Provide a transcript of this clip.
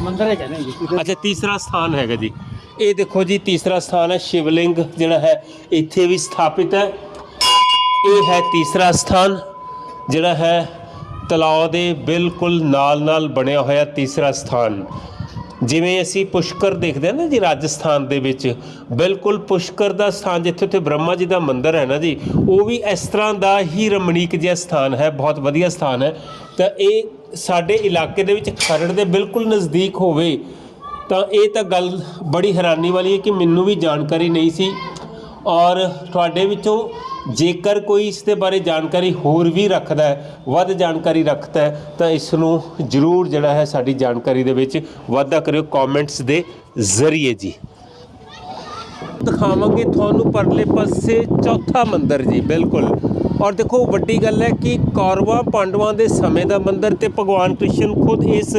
ਮੰਦਰ ਹੈ ਕਹਿੰਦੇ ਜੀ। ਅੱਛਾ, ਤੀਸਰਾ ਸਥਾਨ ਹੈਗਾ ਜੀ। ਇਹ ਦੇਖੋ ਜੀ, ਤੀਸਰਾ ਸਥਾਨ ਹੈ, ਸ਼ਿਵਲਿੰਗ ਜਿਹੜਾ ਹੈ, ਇੱਥੇ ਵੀ ਸਥਾਪਿਤ ਹੈ। ਇਹ ਹੈ ਤੀਸਰਾ ਸਥਾਨ, ਜਿਹੜਾ ਹੈ, ਤਲਾਅ ਦੇ ਬਿਲਕੁਲ ਨਾਲ-ਨਾਲ ਬਣਿਆ ਹੋਇਆ ਤੀਸਰਾ ਸਥਾਨ। ਜਿਵੇਂ ਅਸੀਂ ਪੁਸ਼ਕਰ ਦੇਖਦੇ ਹਾਂ ਨਾ ਜੀ ਰਾਜਸਥਾਨ ਦੇ ਵਿੱਚ, ਬਿਲਕੁਲ ਪੁਸ਼ਕਰ ਦਾ ਸਥਾਨ ਜਿੱਥੇ ਉੱਥੇ ਬ੍ਰਹਮਾ ਜੀ ਦਾ ਮੰਦਿਰ ਹੈ ਨਾ ਜੀ, ਉਹ ਵੀ ਇਸ ਤਰ੍ਹਾਂ ਦਾ ਹੀ ਰਮਣੀਕ ਜਿਹਾ ਸਥਾਨ ਹੈ, ਬਹੁਤ ਵਧੀਆ ਸਥਾਨ ਹੈ। ਤਾਂ ਇਹ ਸਾਡੇ ਇਲਾਕੇ ਦੇ ਵਿੱਚ ਖਰੜ ਦੇ ਬਿਲਕੁਲ ਨਜ਼ਦੀਕ ਹੋਵੇ, ਤਾਂ ਇਹ ਤਾਂ ਗੱਲ ਬੜੀ ਹੈਰਾਨੀ ਵਾਲੀ ਹੈ ਕਿ ਮੈਨੂੰ ਵੀ ਜਾਣਕਾਰੀ ਨਹੀਂ ਸੀ। ਔਰ ਤੁਹਾਡੇ ਵਿੱਚੋਂ ਜੇਕਰ ਕੋਈ ਇਸ ਦੇ ਬਾਰੇ ਜਾਣਕਾਰੀ ਹੋਰ ਵੀ ਰੱਖਦਾ ਹੈ, ਵੱਧ ਜਾਣਕਾਰੀ ਰੱਖਦਾ ਹੈ, ਤਾਂ ਇਸ ਨੂੰ ਜਰੂਰ ਜਿਹੜਾ ਹੈ ਸਾਡੀ ਜਾਣਕਾਰੀ ਦੇ ਵਿੱਚ ਵਾਧਾ ਕਰਿਓ ਕਮੈਂਟਸ ਦੇ ਜ਼ਰੀਏ ਜੀ। ਦਿਖਾਵਾਂਗੇ ਤੁਹਾਨੂੰ ਪਰਲੇ ਪਾਸੇ ਚੌਥਾ ਮੰਦਿਰ ਜੀ, ਬਿਲਕੁਲ। ਔਰ ਦੇਖੋ, ਵੱਡੀ ਗੱਲ ਹੈ ਕਿ ਕੌਰਵਾਂ, ਪਾਂਡਵਾਂ ਦੇ ਸਮੇਂ ਦਾ ਮੰਦਿਰ ਤੇ ਭਗਵਾਨ ਕ੍ਰਿਸ਼ਨ ਖੁਦ ਇਸ